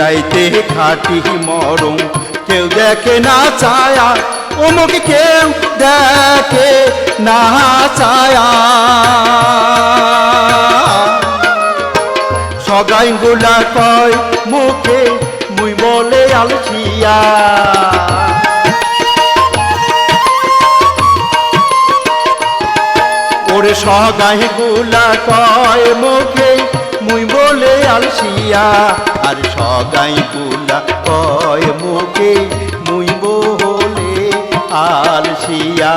রাইতে খাটি মরম কেউ দেখে না ছায়া, অমুক কেউ দেখে না ছায়া। সগাই গুলা কয়, মুখে মুই বলে আলসিয়া। ওরে সগাই গুলা কয়, মুখে মুই বলে আলসিয়া। আর সগাই পুলা কয় মুখে মুই হলে আলসিয়া।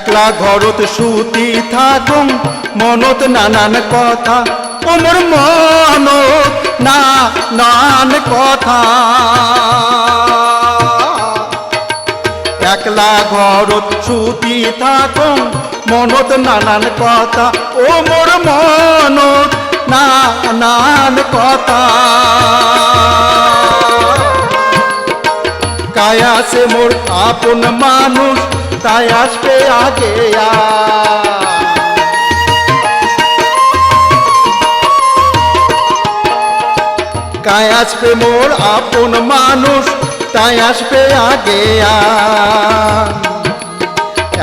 একলা ঘরত সুতি থাকুম মনত নানান কথা। ওমর না নান কথা। একলা ঘরত সুতি থাকুম মনত নানান কথা। ও মোর মনত না নান কথা। কায়া সে মোর আপন মানুষ তাই আসবে আগে তাই আসবে মোর আপন মানুষ, তাই আসবে আগে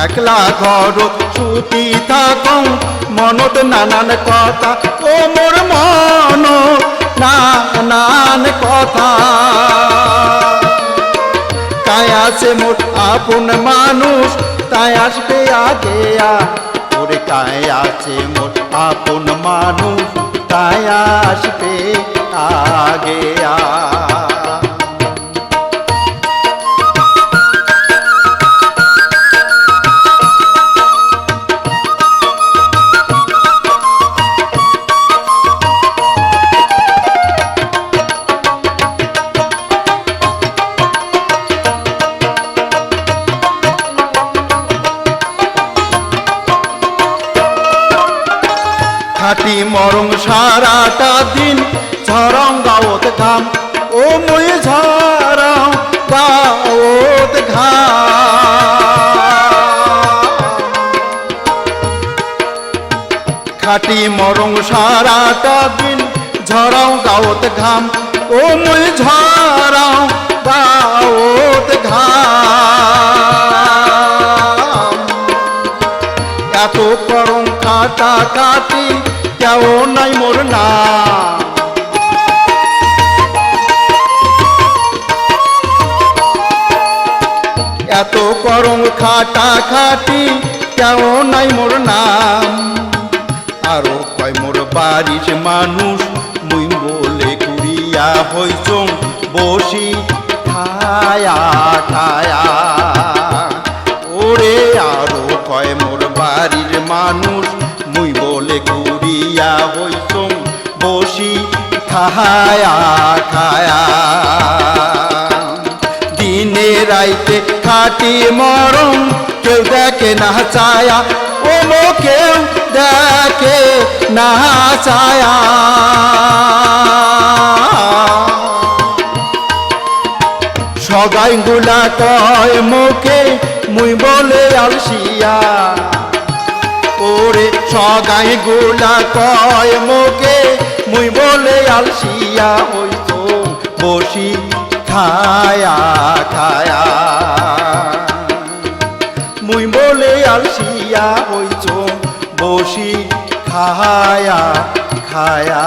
একলা ঘর ছুটি থাকুন, মনত নানান কথা, ও মোর মন, নানান কথা। আছে মোট আপন মানুষ। তাই আসবে আগে ওরে কায় আছে মোট আপন মানুষ। তাই আসবে আগে আ। খাটি মরং সারাটা দিন। ঝরং গাওত ঘাম ও মুই ঝরং গাওত ঘাম। খাটি মরং সারাটা দিন ঝরাও গাওত ঘাম, ও মুই ঝরাও গাওত ঘাম। এত কাটা কাটি কেউ নাই মোর না। এত করং খাটা খাটি কেউ নাই মোর নাম। আরও কয় মোর বাড়ির মানুষ, মুই বলে কুড়িয়া হইচং বসি খায়া খায়া। ওরে আরও কয় মোর বাড়ির মানুষ, মুই বলে কুড়িয়া হইচং বসি খায়া খায়া দিনে রাইতে খাটি মরম কেউ দেখে না ছায়া ও মো কেউ দেখে না ছায়া সগাই গুলা কয়, মুখে মুই বলে আলসিয়া। ওরে সগাই গোলা কয় মোকে মুই বলে আলসিয়া ওই তো বসি, খায়া খায়া। মুই বলে আলসিয়া হইছো বসি, খায়া খায়া।